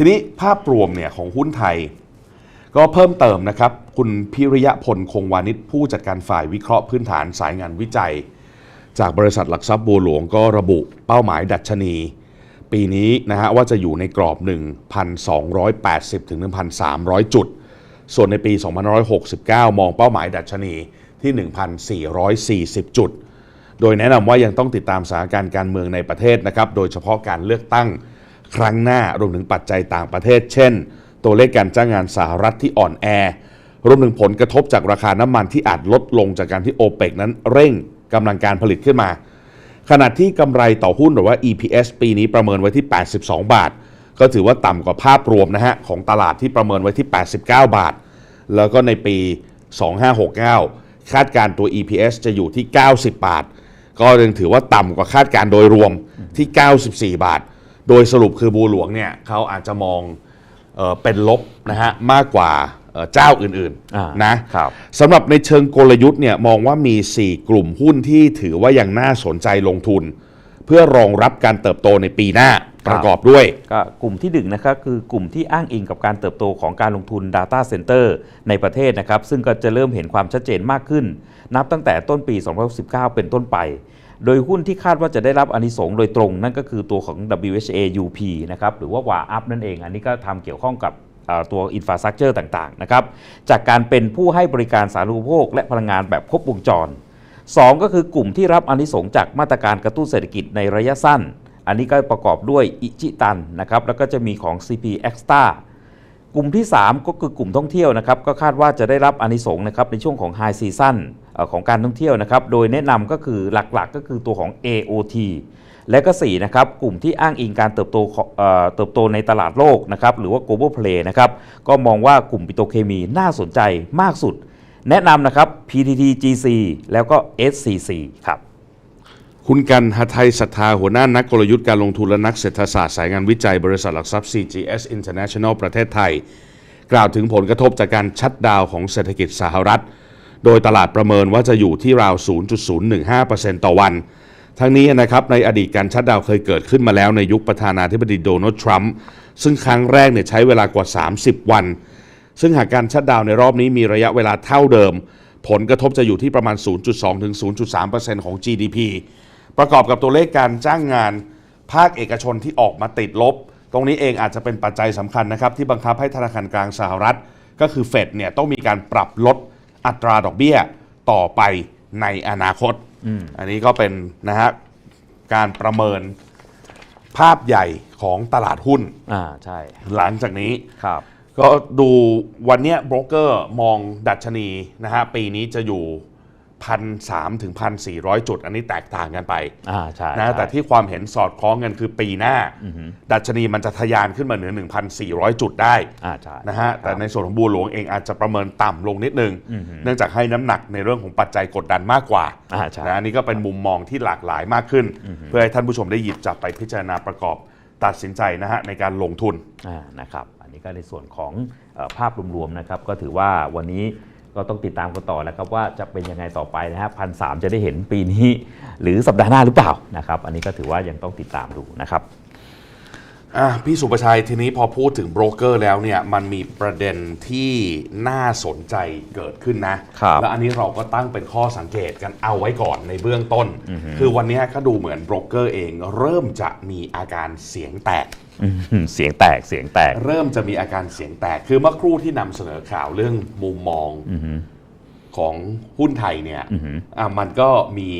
ทีนี้ภาพรวมเนี่ยของหุ้นไทย ก็เพิ่มเติมนะครับ คุณพิริยะพลคงวานิชผู้จัดการฝ่ายวิเคราะห์พื้นฐานสายงานวิจัย จากบริษัทหลักทรัพย์บัวหลวงก็ระบุเป้าหมายดัชนี ปีนี้นะฮะว่าจะอยู่ในกรอบ 1,280 ถึง 1,300 จุด ส่วนในปี 2569 มองเป้าหมายดัชนีที่ 1,440 จุด โดยแนะนำว่ายังต้องติดตามสถานการณ์การเมืองในประเทศนะครับ โดยเฉพาะการเลือกตั้ง ครั้งหน้ารวมถึงปัจจัยต่างประเทศ เช่น ตัวเลขการจ้างงานสหรัฐที่อ่อนแอ รวมถึงผลกระทบจากราคาน้ำมันที่อาจลดลงจากการที่โอเปกนั้นเร่งกำลังการผลิตขึ้นมา ขณะที่กำไรต่อหุ้นหรือว่า EPS ปีนี้ประเมินไว้ที่ 82 บาท ก็ถือว่าต่ำกว่าภาพรวมนะฮะของตลาดที่ประเมินไว้ที่ 89 บาท แล้วก็ในปี 2569 คาดการ์ตัว EPS จะอยู่ที่ 90 บาท ก็ยังถือว่าต่ำกว่าคาดการโดยรวมที่ 94 บาท โดยสรุปคือบูหลวงเนี่ยเขาอาจจะมองเออเป็นลบนะฮะมากกว่าเอ่อเจ้าอื่นอ่าๆนะครับ สำหรับในเชิงกลยุทธ์เนี่ยมองว่ามี 4 กลุ่มหุ้นที่ถือว่ายังน่าสนใจลงทุน เพื่อรองรับการเติบโตในปีหน้าประกอบด้วย ก็กลุ่มที่หนึ่งนะครับคือกลุ่มที่อ้างอิงกับการเติบโตของการลงทุน Data Center ในประเทศนะครับ ซึ่งก็จะเริ่มเห็นความชัดเจนมากขึ้น นับตั้งแต่ต้นปี 2019 เป็นต้นไป โดยหุ้นที่คาดว่าจะได้รับอานิสงส์โดยตรง นั่นก็คือตัวของ WHA UP นะครับหรือว่าวาอัพนั่นเอง อันนี้ก็ทำเกี่ยวข้องกับตัวอินฟราสตรักเจอร์ต่างๆนะครับจากการเป็นผู้ให้บริการสาธารณูปโภค และพลังงานแบบครบวงจรสองก็คือกลุ่มที่รับอานิสงส์จากมาตรการกระตุ้นเศรษฐกิจในระยะสั้น อันนี้ก็ประกอบด้วยอิจิตันนะครับแล้วก็จะมีของ CP Extra กลุ่มที่ 3 ก็คือกลุ่มท่องเที่ยวนะครับก็คาดว่าจะได้รับอานิสงส์นะครับในช่วงของ High Season เอ่อของการท่องเที่ยวนะครับโดยแนะนำก็คือหลักๆ ก็คือตัวของ AOT และก็4นะครับกลุ่มที่อ้างอิงการเติบโตเติบโตในตลาดโลกนะครับหรือว่า global play นะครับก็มองว่ากลุ่มปิโตเคมีน่าสนใจมากสุด แนะนำนะครับ PTT GC แล้วก็ SCC ครับ คุณกันหทัยศรัทธาหัวหน้านักกลยุทธ์การลงทุนและนักเศรษฐศาสตร์สายงานวิจัยบริษัทหลักทรัพย์ CGS International ประเทศไทย กล่าวถึงผลกระทบจากการชัดดาวของเศรษฐกิจสหรัฐ โดยตลาดประเมินว่าจะอยู่ที่ราว 0.015%ต่อวัน ทั้งนี้นะครับในอดีตการชัดดาวเคยเกิดขึ้นมาแล้วในยุคประธานาธิบดีโดนัลด์ทรัมป์ซึ่งครั้งแรกเนี่ยใช้เวลากว่า 30 วัน ซึ่งหากการชัดดาวในรอบนี้มีระยะเวลาเท่าเดิม ผลกระทบจะอยู่ที่ประมาณ 0.2 ถึง 0.3%ของ GDP ประกอบกับตัวเลขการจ้างงาน ภาคเอกชนที่ออกมาติดลบ ตรงนี้เองอาจจะเป็นปัจจัยสำคัญนะครับ ที่บังคับให้ธนาคารกลางสหรัฐ ก็คือเฟดเนี่ยต้องมีการปรับลดอัตราดอกเบี้ยต่อไปในอนาคตอันนี้ก็เป็นนะฮะการประเมินภาพใหญ่ของตลาดหุ้นอ่าใช่หลังจากนี้ครับก็ดูวันเนี้ยโบรกเกอร์มองดัชนีนะฮะปีนี้จะอยู่ พันสามถึงพันสี่ร้อยจุด อันนี้แตกต่างกันไปอ่าใช่นะใช่แต่ที่ความเห็นสอดคล้องกันคือปีหน้า ดัชนีมันจะทะยานขึ้นมาเหนือ 1,400 จุดได้อ่าใช่นะฮะแต่ในส่วนของบัวหลวงเองอาจจะประเมินต่ำลงนิดนึง เนื่องจากให้น้ำหนักในเรื่องของปัจจัยกดดันมากกว่าอ่าใช่นะอันนี้ก็เป็นมุมมองที่หลากหลายมากขึ้น เพื่อให้ท่านผู้ชมได้หยิบจับไปพิจารณาประกอบตัดสินใจนะฮะในการลงทุนอ่านะครับ อันนี้ก็ในส่วนของเออภาพรวมๆนะครับก็ถือว่าวันนี้ ก็ต้องติดตามกันต่อนะครับว่าจะเป็นยังไงต่อไปนะฮะพันสจะได้เห็นปีนี้ หรือสัปดาห์หน้าหรือเปล่านะครับ อันนี้ก็ถือว่ายังต้องติดตามดูนะครับ อะพี่สุประชัยทีนี้พอพูดถึงโบรกเกอร์แล้วเนี่ยมันมีประเด็นที่น่าสนใจเกิดขึ้นนะครับแล้วอันนี้เราก็ตั้งเป็นข้อสังเกตกันเอาไว้ก่อนในเบื้องต้น คือวันนี้ก็ดูเหมือนโบรกเกอร์เองเริ่มจะมีอาการเสียงแตกอืมเสียงแตกเสียงแตก เริ่มจะมีอาการเสียงแตกคือเมื่อครู่ที่นำเสนอข่าวเรื่องมุมมอง ของหุ้นไทยเนี่ยอะมันก็มี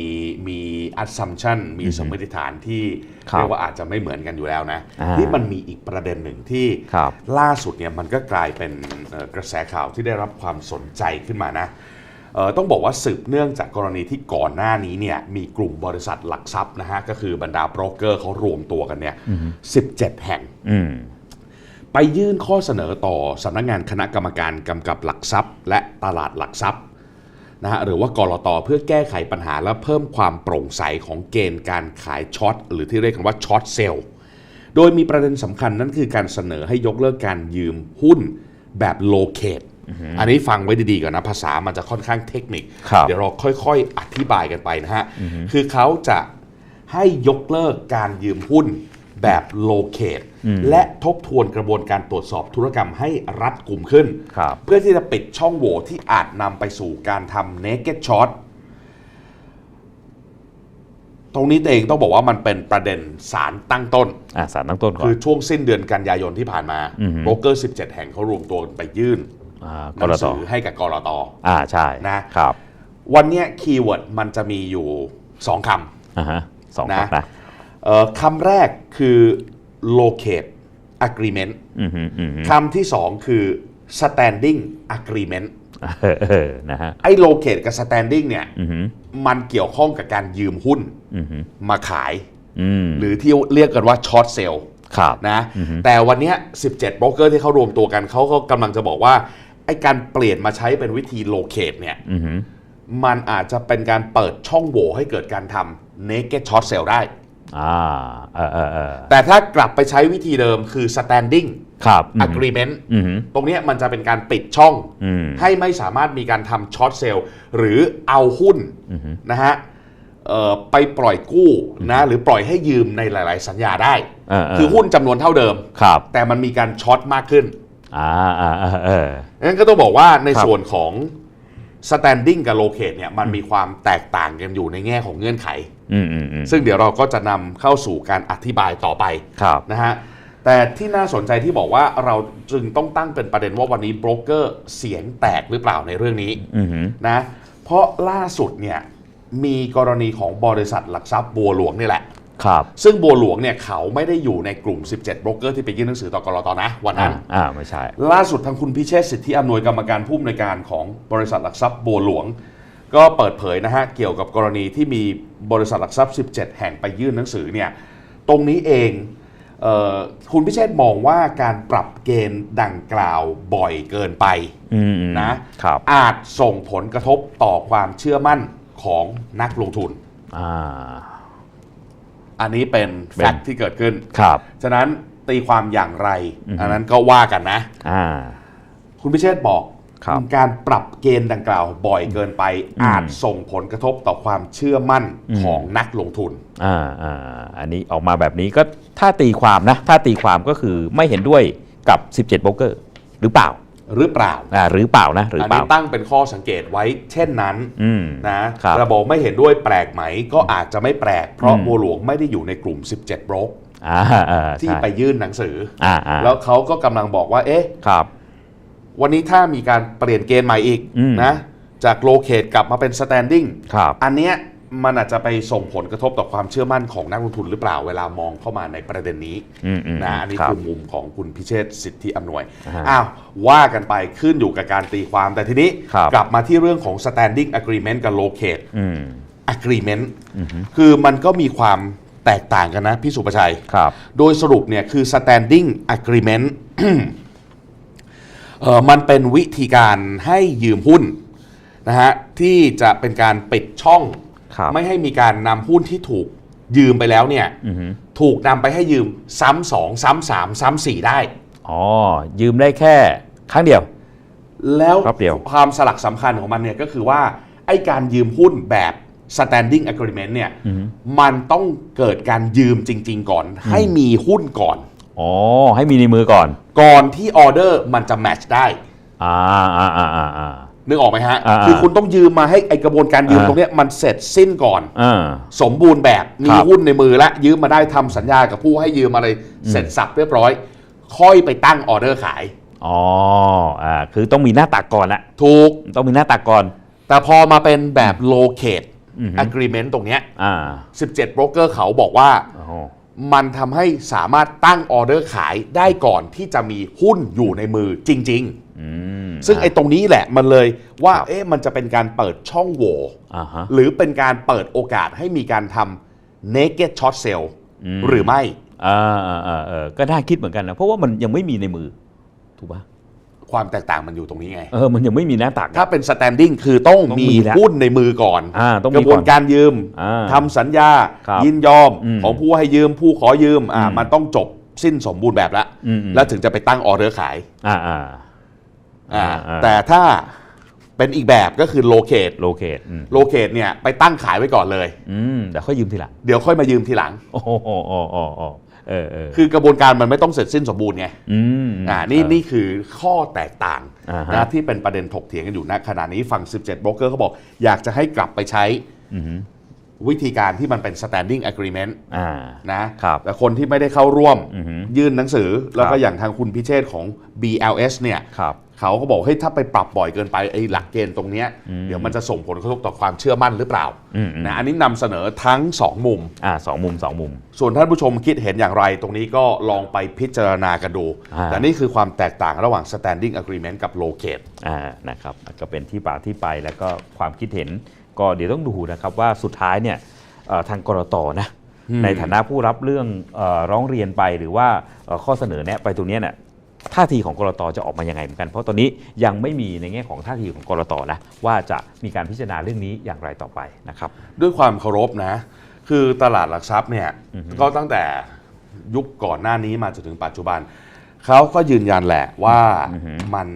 มี assumption มีสมมติฐานที่ครับเรียกว่าอาจจะไม่เหมือนกันอยู่แล้วนะอ่าที่มันมีอีกประเด็นหนึ่งที่ครับล่าสุดเนี่ยมันก็กลายเป็นเอ่อกระแสข่าวที่ได้รับความสนใจขึ้นมานะเอ่อต้องบอกว่าสืบเนื่องจากกรณีที่ก่อนหน้านี้เนี่ยมีกลุ่มบริษัทหลักทรัพย์นะฮะก็คือบรรดาโบรกเกอร์เขารวมตัวกันเนี่ย17 แห่งอืมไปยื่นข้อเสนอต่อสำนักงานคณะกรรมการกำกับหลักทรัพย์ และตลาดหลักทรัพย์ นะฮะหรือว่ากรตเพื่อแก้ไขปัญหาและเพิ่มความโปร่งใสของเกณฑ์การขายช็อตหรือที่เรียกกันว่าช็อตเซลล์โดยมีประเด็นสำคัญนั่นคือการเสนอให้ยกเลิกการยืมหุ้นแบบโลเคตอันนี้ฟังไว้ดีๆก่อนนะ ภาษามันจะค่อนข้างเทคนิคครับเดี๋ยวเราค่อยๆอธิบายกันไปนะฮะ คือเขาจะให้ยกเลิกการยืมหุ้น แบบโลเคตและทบทวนกระบวนการตรวจสอบธุรกรรมให้รัดกลุ่มขึ้นครับเพื่อที่จะปิดช่องโหว่ที่อาจนำไปสู่การทำ naked short ตรงนี้เองต้องบอกว่ามันเป็นประเด็นสารตั้งต้นอ่าสารตั้งต้นก่อคืนอช่วงสิ้นเดือนกันยายนที่ผ่านมาอือฮึโบรกเกอร์ 17 แห่งเขารวมตัวกันไปยื่นอ่าหกนัรงตสือให้กับกรตอ่าใช่นะครับ วันเนี้คีย์เวิร์ดมันจะมีอยู่ 2คอ่าฮะสองนะคำนะำเอ่อ คำแรกคือ locate agreement อืมฮึอืมฮึคำที่2คือ standing agreement เออเออนะฮะไอ้ locate กับ standing เนี่ยอืมฮึมันเกี่ยวข้องกับการยืมหุ้นอืมฮึมาขายอืมหรือที่เรียกกันว่า short sale ครับนะแต่วันเนี้ย17โบรกเกอร์ที่เขารวมตัวกันเขาก็กำลังจะบอกว่า ไอ้การเปลี่ยนมาใช้เป็นวิธี locate เนี่ยอืมฮึมันอาจจะเป็นการเปิดช่องโหว่ให้เกิดการทำ naked short sale ได้ อ่าเออเออเออแต่ถ้ากลับไปใช้วิธีเดิมคือ standing ครับอืม agreement อืมฮึตรงเนี้ยมันจะเป็นการปิดช่อง อืม ให้ไม่สามารถมีการทำ short sale หรือเอาหุ้นนะฮะเอ่อไปปล่อยกู้นะหรือปล่อยให้ยืมในหลาย ๆ สัญญาได้ เออเออ คือหุ้นจำนวนเท่าเดิม ครับแต่มันมีการช็อตมากขึ้นอ่าอ่าเออเออ งั้นก็ต้องบอกว่าในครับ ส่วนของ standing กับ locate เนี่ยมันมีความแตกต่างกันอยู่ในแง่ของเงื่อนไขอืมอืมอืม ซึ่งเดี๋ยวเราก็จะนำเข้าสู่การอธิบายต่อไปครับนะฮะแต่ที่น่าสนใจที่บอกว่าเราจึงต้องตั้งเป็นประเด็นว่าวันนี้โบรกเกอร์เสียงแตกหรือเปล่าในเรื่องนี้อืมฮึนะเพราะล่าสุดเนี่ยมีกรณีของบริษัทหลักทรัพย์บัวหลวงนี่แหละครับซึ่งบัวหลวงเนี่ยเขาไม่ได้อยู่ในกลุ่ม 17โบรกเกอร์ที่ไปยื่นหนังสือต่อกรตนะวันอ่านั้นอ่าไม่ใช่ ล่าสุดทางคุณพิเชษฐ์สิทธิอำนวยกรรมการผู้อำนวยการของบริษัทหลักทรัพย์บัวหลวง ก็เปิดเผยนะฮะเกี่ยวกับกรณีที่มีบริษัทหลักทรัพย์ 17 แห่งไปยื่นหนังสือเนี่ยตรงนี้เองเออคุณพิเชษฐ์มองว่าการปรับเกณฑ์ดังกล่าวบ่อยเกินไปอืมอืมนะครับอาจส่งผลกระทบต่อความเชื่อมั่นของนักลงทุนอ่าอันนี้เป็นเป็แฟนกต์ที่เกิดขึ้นครับ ฉะนั้นตีความอย่างไรอือฮึอันนั้นก็ว่ากันนะอ่าคุณพิเชษฐ์บอกครับ การปรับเกณฑ์ดังกล่าวบ่อยเกินไปอืมอาจส่งผลกระทบต่อความเชื่อมั่นอืมของนักลงทุนอ่าอ่าอันนี้ออกมาแบบนี้ก็ถ้าตีความนะ ถ้าตีความก็คือไม่เห็นด้วยกับ 17โบรกเกอร์หรือเปล่าหรือเปล่าอ่าหรือเปล่านะหรืออันเปล่านี้ตั้งเป็นข้อสังเกตไว้เช่นนั้นอืมนะครับระบบไม่เห็นด้วยแปลกไหม ก็อาจจะไม่แปลก เพราะอืมบัวหลวงไม่ได้อยู่ในกลุ่ม 17โบรกอ่าอ่าที่ใช่ไปยื่นหนังสือออ่าอ่าแล้วเขาก็กำลังบอกว่า เอ๊ะครับ วันนี้ถ้ามีการเปลี่ยนเกณฑ์ใหม่อีกอืมนะจากโลเคตกลับมาเป็นสแตนดิ้งครับอันเนี้ยมันอาจจะไปส่งผลกระทบต่อความเชื่อมั่นของนักลงทุนหรือเปล่าเวลามองเข้ามาในประเด็นนี้อืมอืมนะอันนี้รับคือมุมของคุณพิเชษฐ์สิทธิอำนวยอ่าอ้าวว่ากันไปขึ้นอยู่กับการตีความแต่ทีนี้ครับกลับมาที่เรื่องของ standing agreement กับ locate อืม agreement คือมันก็มีความแตกต่างกันนะพี่สุประชัยครับโดยสรุปเนี่ยคือ standing agreement เอ่อมันเป็นวิธีการให้ยืมหุ้นนะฮะที่จะเป็นการปิดช่อง ครับไม่ให้มีการนำหุ้นที่ถูกยืมไปแล้วเนี่ยอือฮึถูกนำไปให้ยืมซ้ำสองซ้ำสามซ้ำสี่ได้ อ๋อ ยืมได้แค่ครั้งเดียว แล้วรอบเดียว ความสลักสำคัญของมันเนี่ยก็คือว่าไอ้การยืมหุ้นแบบ standing agreement เนี่ยมันต้องเกิดการยืมจริง ๆ ก่อน ให้มีหุ้นก่อน อ๋อ ให้มีในมือก่อน ก่อนที่ออเดอร์มันจะแมทช์ได้อ่าอ่าอ่าอ่าอ่า นึกออกไหมฮะ อ่าคือคุณต้องยืมมาให้ไอกระบวนการยืมอ่า ตรงเนี้ยมันเสร็จสิ้นก่อน อ่า สมบูรณ์แบบมีครับหุ้นในมือและยืมมาได้ทำสัญญากับผู้ให้ยืมอะไรเสร็จสับเรียบร้อย ค่อยไปตั้งออเดอร์ขาย อ๋ออ่าคือต้องมีหน้าตักก่อนละถูก ต้องมีหน้าตักก่อน แต่พอมาเป็นแบบ locate อือฮึ agreement ตรงเนี้ยอ่า17โบรกเกอร์เขาบอกว่า โอ้โห มันทำให้สามารถตั้งออเดอร์ขายได้ก่อนที่จะมีหุ้นอยู่ในมือจริงอืมๆซึ่งไอ้ตรงนี้แหละมันเลยว่าเอ๊ะมันจะเป็นการเปิดช่องโหว่อ่าฮะ หรือเป็นการเปิดโอกาสให้มีการทำ naked short sale อืม หรือไม่ อ่าอ่าอ่าเออก็น่าคิดเหมือนกันนะ เพราะว่ามันยังไม่มีในมือ ถูกปะ ความแตกต่างมันอยู่ตรงนี้ไง เออมันยังไม่มีหน้าตัก ถ้าเป็น standing คือต้องต้องมีมีแล้วหุ้นในมือก่อนอ่าต้องมีกระบวนการยืมอ่าทำสัญญา ครับยินยอมอืมของผู้ให้ยืมผู้ขอยืมอ่าอืมมันต้องจบสิ้นสมบูรณ์แบบแล้วอืมอืม แล้วถึงจะไปตั้งออเดอร์ขายอ่าอ่า อ่าอ่า แต่ถ้าเป็นอีกแบบก็คือ locate โลเคตอืม locate เนี่ยไปตั้งขายไว้ก่อนเลย อืมแต่ค่อยยืมทีหลังเดี๋ยวค่อยมายืมทีหลัง โอ้โหโอ้โหโอ้โห เออเออคือกระบวนการมันไม่ต้องเสร็จสิ้นสมบูรณ์ไงอืมอ่านี่เออนี่คือข้อแตกต่างอ่าฮะ นะที่เป็นประเด็นถกเถียงกันอยู่ณขณะนี้ฝั่ง 17โบรกเกอร์เขาบอก อยากจะให้กลับไปใช้อือหือวิธีการที่มันเป็น standing agreement อ่า นะครับแต่คนที่ไม่ได้เข้าร่วมอือหือยื่นหนังสือ แล้วคก็รับ อย่างทางคุณพิเชษของ BLS เนี่ย ครับ เขาก็บอกให้ยถ้าไปปรับบ่อยเกินไปไอ้หลักเกณฑ์ตรงเนี้ยเดี๋ยวมันจะส่งผลกระทบต่อความเชื่อมั่นหรือเปล่าอืมอืมนะอันนี้นำเสนอทั้งสองมุมอ่าสองมุมสองมุม ส่วนท่านผู้ชมคิดเห็นอย่างไร ตรงนี้ก็ลองไปพิจารณากันดูอ่าแต่นี่คือความแตกต่างระหว่าง standing agreement กับ locate อ่านะครับก็เป็นที่ปากที่ไปแล้วก็ความคิดเห็นก็เดี๋ยวต้องดูนะครับว่าสุดท้ายเนี่ยเอ่อทางกรตนะอืมในฐานะผู้รับเรื่องเออร้องเรียนไปหรือว่าเอ่อข้อเสนอแนะไปตรงเนี้ยเนี่ย ท่าทีของกรตจะออกมายังไงเหมือนกัน เพราะตอนนี้ยังไม่มีในแง่ของท่าทีของกรตนะว่าจะมีการพิจารณาเรื่องนี้อย่างไรต่อไปนะครับด้วยความเคารพนะ คือตลาดหลักทรัพย์เนี่ยก็ตั้งแต่ยุคก่อนหน้านี้มาจนถึงปัจจุบันเขาก็ยืนยันแหละว่ามัน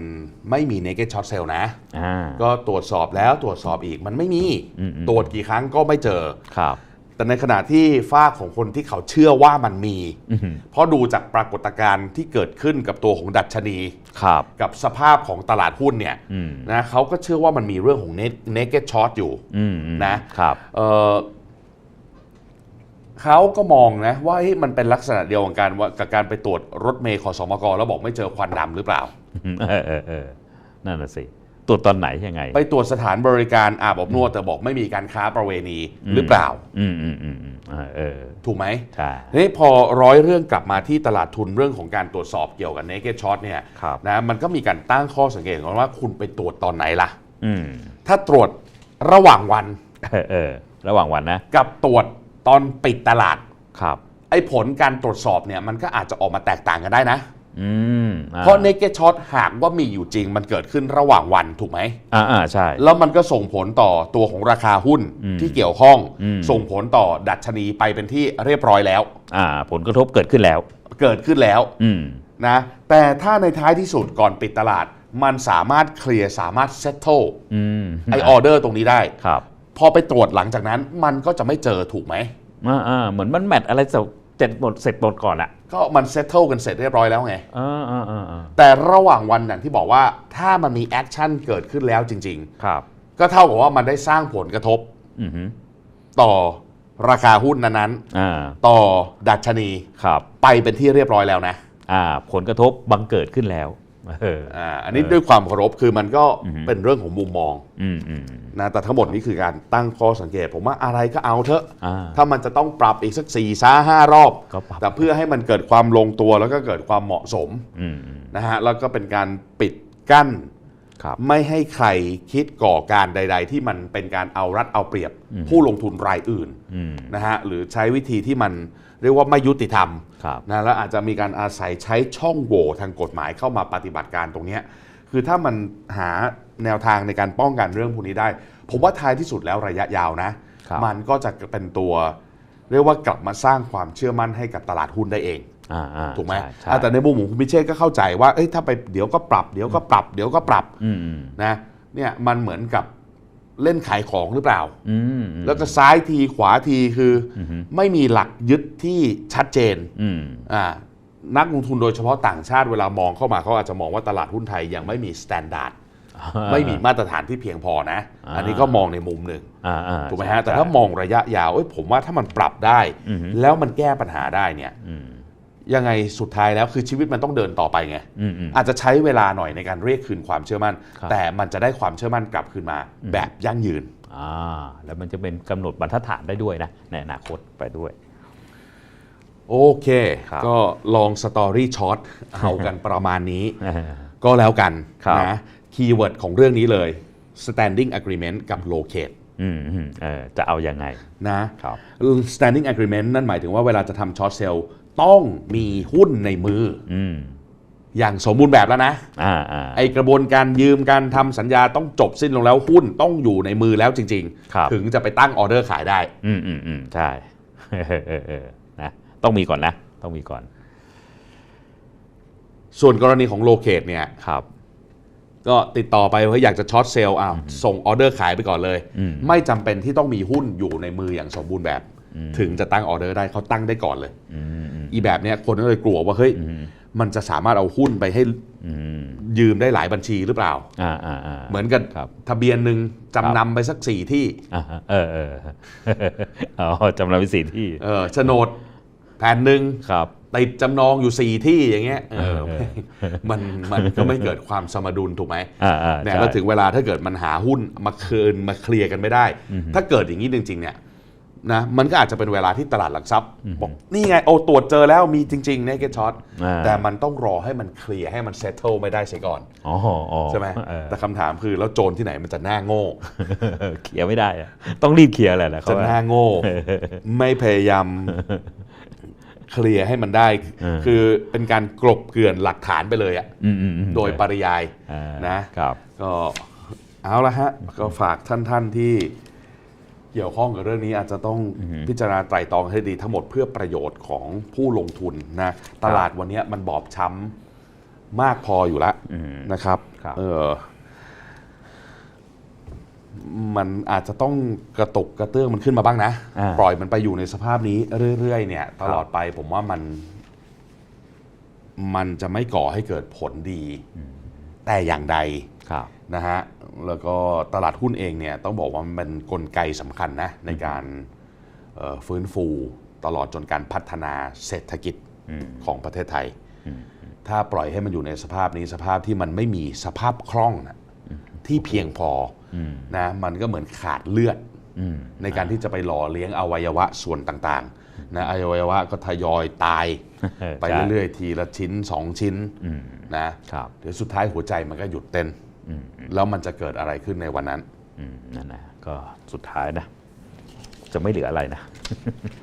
ไม่มี naked short sale นะอ่าก็ตรวจสอบแล้วตรวจสอบอีกมันไม่มีอืมอืมตรวจกี่ครั้งก็ไม่เจอครับ แต่ในขณะที่ฝ้ากของคนที่เขาเชื่อว่ามันมี อือหือ เพราะดูจากปรากฏการณ์ที่เกิดขึ้นกับตัวของดัชนี ครับ กับสภาพของตลาดหุ้นเนี่ยอืม นะเขาก็เชื่อว่ามันมีเรื่องของ net- naked short อยู่อืมอืมนะ ครับ เอ่อเขาก็มองนะว่าเฮ้ยมันเป็นลักษณะเดียวกันการว่ากับการไปตรวจรถเมย์ขอสมกแล้วบอกไม่เจอควันดำหรือเปล่า เออเออเออนั่นน่ะสิ ตรวจตอนไหนยังไง ไปตรวจสถานบริการอาบอบนวดแต่บอกไม่มีการค้าประเวณีหรือเปล่า อืมอืมอืมอืมเออเออถูกไหมใช่ทีนี้พอร้อยเรื่องกลับมาที่ตลาดทุนเรื่องของการตรวจสอบเกี่ยวกับ naked short เนี่ยครับนะมันก็มีการตั้งข้อสังเกตกันว่าคุณไปตรวจตอนไหนล่ะ อืมถ้าตรวจระหว่างวันเออเออระหว่างวันนะ กับตรวจตอนปิดตลาด ครับ ไอ้ผลการตรวจสอบเนี่ยมันก็อาจจะออกมาแตกต่างกันได้นะ อืมอ่เพราะ naked short หากว่ามีอยู่จริงมันเกิดขึ้นระหว่างวันถูกไหม อ่าอ่าใช่ แล้วมันก็ส่งผลต่อตัวของราคาหุ้นอืมที่เกี่ยวข้อง อืม ส่งผลต่อดัชนีไปเป็นที่เรียบร้อยแล้ว อ่า ผลกระทบเกิดขึ้นแล้ว เกิดขึ้นแล้วอืม นะ แต่ถ้าในท้ายที่สุดก่อนปิดตลาด มันสามารถเคลียร์สามารถ settle อืมไอออเดอร์ตรงนี้ได้ ครับพอไปตรวจหลังจากนั้นมันก็จะไม่เจอถูกไหม อ่าอ่าเหมือนมันแมทอะไรเสร็จ เจ็ดหมดเสร็จหมดก่อนอะก็มัน settle กันเสร็จเรียบร้อยแล้วไงอ่าอ่าอ่าอ่าแต่ระหว่างวันอย่างที่บอกว่าถ้ามันมีแอคชั่นเกิดขึ้นแล้วจริง ครับ ๆ ก็เท่ากับว่ามันได้สร้างผลกระทบอือหือต่อราคาหุ้นนั้นอ่าๆ ต่อดัชนีครับ ไปเป็นที่เรียบร้อยแล้วนะ อ่า ผลกระทบบังเกิดขึ้นแล้วเอออ่าอันนี้ด้วยความเคารพคือมันก็อือฮึเป็นเรื่องของมุมมองอืมอืมนะแต่ทั้งหมดนี้คือการตั้งข้อสังเกต ผมว่าอะไรก็เอาเถอะอ่าถ้ามันจะต้องปรับอีกสักสี่ซ้าห้ารอบก็ปรับแต่เพื่อให้มันเกิดความลงตัวแล้วก็เกิดความเหมาะสมอืมอืมนะฮะแล้วก็เป็นการปิดกั้น ครับไม่ให้ใครคิดก่อการใด ๆ ที่มันเป็นการเอารัดเอาเปรียบผู้ลงทุนรายอื่นอืมนะฮะหรือใช้วิธีที่มันเรียกว่าไม่ยุติธรรมครับนะแล้วอาจจะมีการอาศัยใช้ช่องโหว่ทางกฎหมายเข้ามาปฏิบัติการตรงเนี้ยคือถ้ามันหาแนวทางในการป้องกันเรื่องพวกนี้ได้ ผมว่าท้ายที่สุดแล้วระยะยาวนะครับมันก็จะเป็นตัว เรียกว่ากลับมาสร้างความเชื่อมั่นให้กับตลาดหุ้นได้เองอ่าอ่า ถูกไหมใช่ใช่อะแต่ในมุมของคุณพิเชษก็เข้าใจว่าเอ้ยถ้าไปเดี๋ยวก็ปรับเดี๋ยวก็ปรับเดี๋ยวก็ปรับอืมอืมนะเนี่ยมันเหมือนกับเล่นขายของหรือเปล่าอืมอืมแล้วก็ซ้ายทีขวาทีคือออฮึไม่มีหลักยึดที่ชัดเจนอืมอ่านักลงทุนโดยเฉพาะต่างชาติเวลามองเข้ามาเขาอาจจะมองว่าตลาดหุ้นไทยยังไม่มีสแตนดาร์ดไม่มีมาตรฐานที่เพียงพอนะอ่าอันนี้ก็มองในมุมหนึ่งอ่าอ่าถูกไหมใช่ฮะแต่ใช่ถ้ามองระยะยาวเอ้ยผมว่าถ้ามันปรับได้อือฮึแล้วมันแก้ปัญหาได้เนี่ยอืม ยังไงสุดท้ายแล้วคือชีวิตมันต้องเดินต่อไปไงอืมอืม อาจจะใช้เวลาหน่อยในการเรียกคืนความเชื่อมั่น ครับ แต่มันจะได้ความเชื่อมั่นกลับคืนมา แบบยั่งยืน อ่าแล้วมันจะเป็นกำหนดบรรทัดฐานได้ด้วยนะในอนาคตไปด้วย โอเค ครับก็ลองสตอรี่ช็อตเอากันประมาณนี้อ่าก็แล้วกันครับ นะคีย์เวิร์ดของเรื่องนี้เลย standing agreement กับ locate อืมอืมเออจะเอายังไงนะ ครับ standing agreement นั่นหมายถึงว่าเวลาจะทำช็อตเซลล์ ต้องมีหุ้นในมืออืมอย่างสมบูรณ์แบบแล้วนะอ่าอ่าไอกระบวนการยืมการทำสัญญาต้องจบสิ้นลงแล้วหุ้นต้องอยู่ในมือแล้วจริงครับถึงจะไปตั้งออเดอร์ขายได้ อืมอืมอืมใช่เออเออเออนะต้องมีก่อนนะ ต้องมีก่อน ส่วนกรณีของ locate เนี่ยครับก็ติดต่อไปว่าอยากจะช็อตเซลล์อ้าวส่งออเดอร์ขายไปก่อนเลยอืมไม่จำเป็นที่ต้องมีหุ้นอยู่ในมืออย่างสมบูรณ์แบบ ถึงจะตั้งออเดอร์ได้เขาตั้งได้ก่อนเลย อืมอืมอีแบบเนี้ยคนก็เลยกลัวว่าเฮ้ยอืมมันจะสามารถเอาหุ้นไปให้อืมยืมได้หลายบัญชีหรือเปล่าอ่าอ่าอ่าเหมือนกับครับทะเบียนหนึ่งจำนำไปสักสี่ที่อ่าฮะเออเอออ๋อจำนำเป็นสี่ที่ เออโฉนดแผ่นหนึ่งครับติดจำนองอยู่สี่ที่อย่างเงี้ยเออเออมันมันก็ไม่เกิดความสมดุลถูกไหมอ่าอ่าเนี่ยใช่แล้วถึงเวลาถ้าเกิดมันหาหุ้นมาคืนมาเคลียร์กันไม่ได้ ถ้าเกิดอย่างนี้จริงๆเนี่ย นะมันก็อาจจะเป็นเวลาที่ตลาดหลักทรัพย์บอกนี่ไงโอ้ตรวจเจอแล้วมีจริงๆ naked short อ่าแต่มันต้องรอให้มันเคลียร์ให้มัน settle ไม่ได้เสียก่อนอ๋ออ๋อใช่ไหมเออแต่คำถามคือแล้วโจรที่ไหนมันจะหน้าโง่เคลียร์ไม่ได้อะต้องรีบเคลียร์แหละนะเขาจะว่าหน้าโง่ ไม่พยายามเคลียร์ให้มันได้เออคือเป็นการกลบเกลื่อนหลักฐานไปเลยอะอืมอืมอืมโดยปริยายอ่านะครับก็เอาละฮะก็ฝากท่านท่านๆที่ เกี่ยวข้องกับเรื่องนี้อาจจะต้องพิจารณาไตร่ตรองให้ดีทั้งหมดเพื่อประโยชน์ของผู้ลงทุนนะตลาดวันนี้มันบอบช้ำมากพออยู่แล้วอืมนะครับครับเออมันอาจจะต้องกระตุกกระเตื้องมันขึ้นมาบ้างนะอ่าปล่อยมันไปอยู่ในสภาพนี้เรื่อยๆเนี่ย ตลอดไปผมว่ามัน มันจะไม่ก่อให้เกิดผลดี แต่อย่างใดครับ นะฮะแล้วก็ตลาดหุ้นเองเนี่ยต้องบอกว่ามันเป็นนกลไกสำคัญนะในการเอ่อฟื้นฟูตลอดจนการพัฒนาเศรษฐกิจของประเทศไทย ถ้าปล่อยให้มันอยู่ในสภาพนี้สภาพที่มันไม่มีสภาพคล่องนะที่เพียงพออนะมันก็เหมือนขาดเลือดอืมในการที่จะไปหล่อเลี้ยงอวัยวะส่วนต่างๆนะอวัยวะก็ทยอยตาย ไปเรื่อยๆ ทีละชิ้นสองชิ้นนะครับเดี๋ยวสุดท้ายหัวใจมันก็หยุดเต้น แล้วมันจะเกิดอะไรขึ้นในวันนั้นอืมนั่นนะก็สุดท้ายนะ จะไม่เหลืออะไรนะ